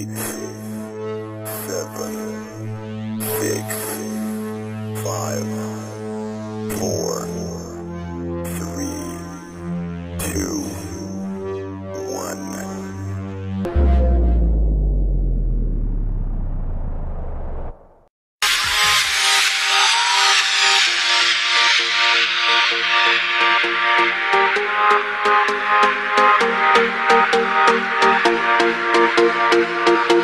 eight, seven, six, five, four, three, two, one. Thank you thank you.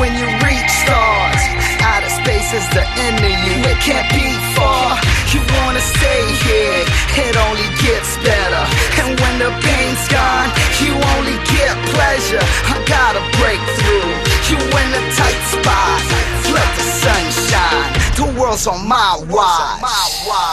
When you reach stars. Outer space is the end of you, it can't be far. You wanna stay here, it only gets better. And when the pain's gone, you only get pleasure. I gotta break through. You in a tight spot, let the sunshine. The world's on my watch.